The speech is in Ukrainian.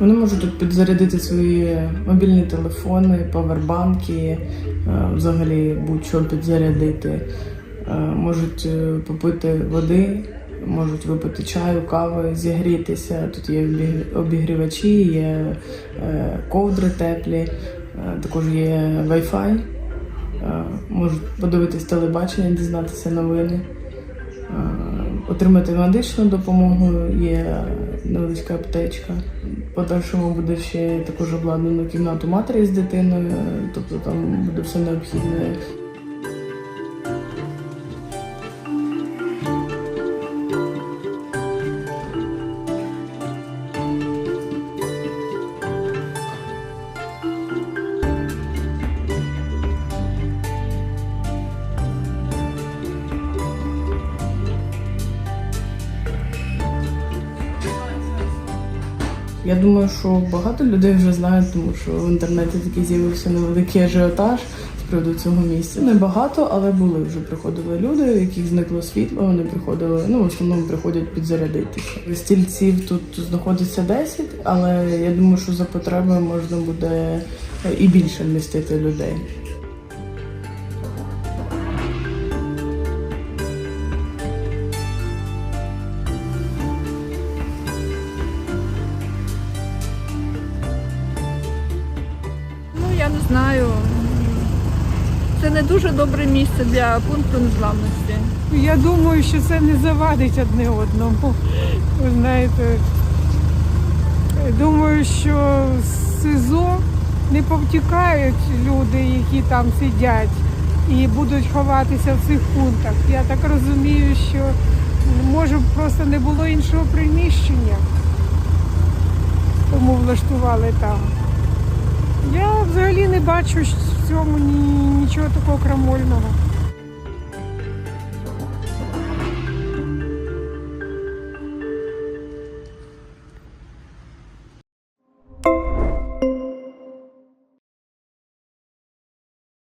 Вони можуть тут підзарядити свої мобільні телефони, павербанки, е, взагалі будь-що підзарядити. Е, Можуть е, попити води, можуть випити чаю, кави, зігрітися. Тут є обігрівачі, є ковдри теплі, також є Wi-Fi. Можуть подивитись телебачення, дізнатися новини. Отримати медичну допомогу, є невеличка аптечка. В Подальшому буде ще також обладнано кімнату матері з дитиною, тобто там буде все необхідне. Я думаю, що багато людей вже знають, тому що в інтернеті такий з'явився невеликий ажіотаж з приводу цього місця. Не багато, але були вже приходили люди, яких зникло світло. Вони приходили, ну в основному приходять підзарядитися. Стільців тут знаходиться 10, але я думаю, що за потреби можна буде і більше вмістити людей. Я не знаю. Це не дуже добре місце для пункту незламності. Я думаю, що це не завадить одне одному. Ви знаєте, думаю, що з СИЗО не повтікають люди, які там сидять і будуть ховатися в цих пунктах. Я так розумію, що може просто не було іншого приміщення, тому влаштували там. Я взагалі не бачу в цьому ні- нічого такого крамольного.